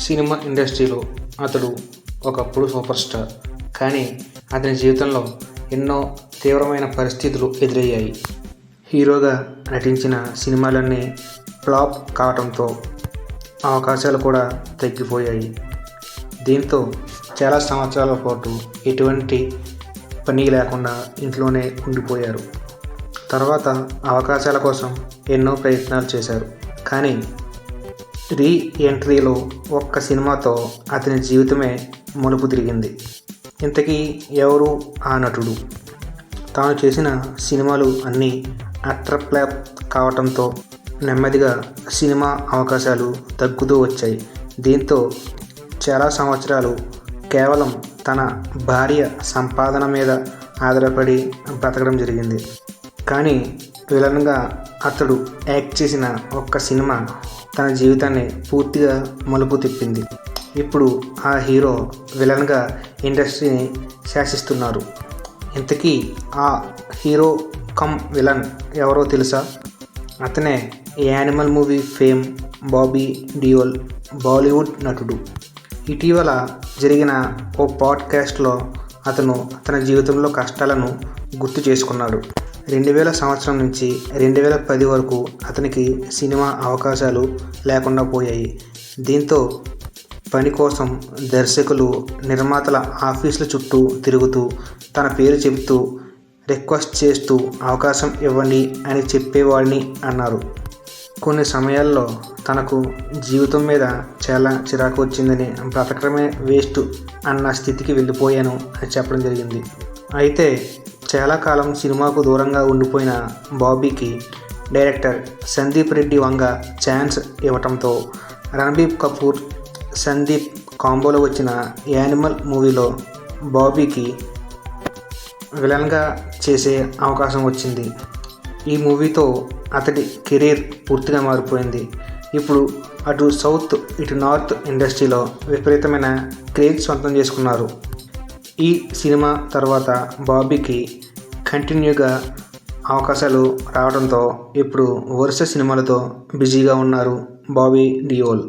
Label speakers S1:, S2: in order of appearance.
S1: Cinema ఇండస్ట్రీలో అతడు ఒకప్పుడు సూపర్ స్టార్ కానీ అతని జీవితంలో ఎన్నో తీవ్రమైన పరిస్థితులు ఎదురయ్యాయి. హీరోగా నటించిన సినిమాలన్నీ ఫ్లాప్ కావడంతో అవకాశాలు కూడా తగ్గిపోయాయి. దీంతో చాలా సంవత్సరాల పాటు ఎటువంటి పని లేకుండా ఇంట్లోనే ఉండిపోయారు. తర్వాత అవకాశాల కోసం ఎన్నో ప్రయత్నాలు చేశారు. కానీ రీ ఎంట్రీలో ఒక్క సినిమాతో అతని జీవితమే మలుపు తిరిగింది. ఇంతకీ ఎవరు ఆ నటుడు? తాను చేసిన సినిమాలు అన్నీ అట్టర్ ఫ్లాప్ కావటంతో నెమ్మదిగా సినిమా అవకాశాలు తగ్గుతూ వచ్చాయి. దీంతో చాలా సంవత్సరాలు కేవలం తన భార్య సంపాదన మీద ఆధారపడి బ్రతకడం జరిగింది. కానీ విలన్గా అతడు యాక్ట్ చేసిన ఒక్క సినిమా తన జీవితాన్ని పూర్తిగా మలుపు తిప్పింది. ఇప్పుడు ఆ హీరో విలన్గా ఇండస్ట్రీని శాసిస్తున్నారు. ఇంతకీ ఆ హీరో కమ్ విలన్ ఎవరో తెలుసా? అతనే animal movie fame Bobby Deol Bollywood నటుడు. ఇటీవల జరిగిన ఓ పాడ్కాస్ట్లో అతను తన జీవితంలో కష్టాలను గుర్తు చేసుకున్నాడు. రెండు వేల సంవత్సరం నుంచి రెండు వేల పది వరకు అతనికి సినిమా అవకాశాలు లేకుండా పోయాయి. దీంతో పని కోసం దర్శకులు నిర్మాతల ఆఫీసుల చుట్టూ తిరుగుతూ తన పేరు చెబుతూ రిక్వెస్ట్ చేస్తూ అవకాశం ఇవ్వండి అని చెప్పేవాడిని అన్నారు. కొన్ని సమయాల్లో తనకు జీవితం మీద చాలా చిరాకు వచ్చిందని బ్రతకడమే వేస్ట్ అన్న స్థితికి వెళ్ళిపోయాను అని చెప్పడం జరిగింది. అయితే చాలా కాలం సినిమాకు దూరంగా ఉండిపోయిన బాబీకి డైరెక్టర్ సందీప్ రెడ్డి వంగ ఛాన్స్ ఇవ్వటంతో రణబీర్ కపూర్ సందీప్ కాంబోలో వచ్చిన యానిమల్ మూవీలో బాబీకి విలన్గా చేసే అవకాశం వచ్చింది. ఈ మూవీతో అతడి కెరీర్ పూర్తిగా మారిపోయింది. ఇప్పుడు అటు సౌత్ ఇటు నార్త్ ఇండస్ట్రీలో విపరీతమైన క్రేజ్ సొంతం చేసుకున్నారు. ఈ సినిమా తర్వాత బాబీకి కంటిన్యూగా అవకాశాలు రావడంతో ఇప్పుడు వరుస సినిమాలతో బిజీగా ఉన్నారు బాబీ డియోల్.